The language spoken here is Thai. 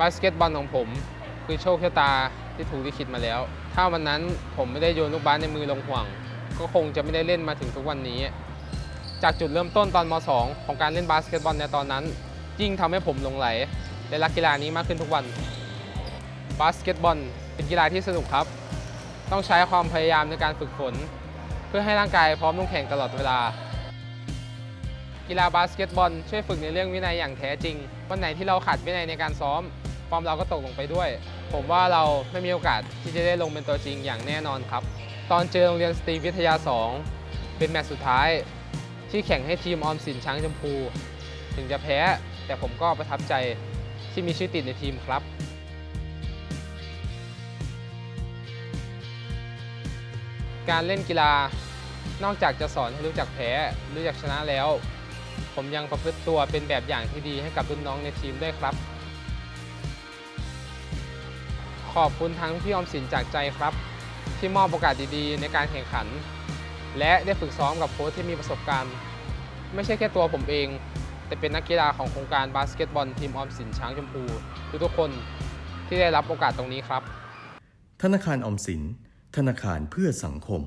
บาสเกตบอลของผมคือโชคชะตาที่ถูกลิขิตมาแล้ว ถ้าวันนั้นผมไม่ได้โยนลูกบาสในมือลงห่วง ก็คงจะไม่ได้เล่นมาถึงทุกวันนี้ จากจุดเริ่มต้นตอนม .2 ของการเล่นบาสเกตบอลในตอนนั้น ยิ่งทำให้ผมหลงไหลและรักกีฬานี้มากขึ้นทุกวัน บาสเกตบอลเป็นกีฬาที่สนุกครับ ต้องใช้ความพยายามในการฝึกฝน เพื่อให้ร่างกายพร้อมลงแข่งตลอดเวลา กีฬาบาสเกตบอลช่วยฝึกในเรื่องวินัยอย่างแท้จริง วันไหนที่เราขาดวินัยในการซ้อม ฟอร์มเราก็ตกลงไปด้วย ผมว่าเราไม่มีโอกาสที่จะได้ลงเป็นตัวจริงอย่างแน่นอนครับ ตอนเจอโรงเรียนสตรีวิทยา 2 เป็นแมตช์สุดท้าย ที่แข่งให้ทีมออมสินช้างชมพู ถึงจะแพ้ แต่ผมก็ประทับใจที่มีชื่อติดในทีมครับการเล่นกีฬานอกจากจะสอนให้รู้จักแพ้รู้จักชนะแล้ว ผมยังประพฤติตัวเป็นแบบอย่างที่ดีให้กับรุ่นน้องในทีมด้วยครับ ขอบคุณทั้งพี่อมสินจากใจครับ ที่มอบโอกาสดีๆ ในการแข่งขัน และได้ฝึกซ้อมกับโค้ชที่มีประสบการณ์ ไม่ใช่แค่ตัวผมเอง แต่เป็นนักกีฬาของโครงการบาสเกตบอลทีมออมสินช้างชมพูทุกๆคนที่ได้รับโอกาสตรงนี้ครับ ธนาคารออมสิน ธนาคารเพื่อสังคม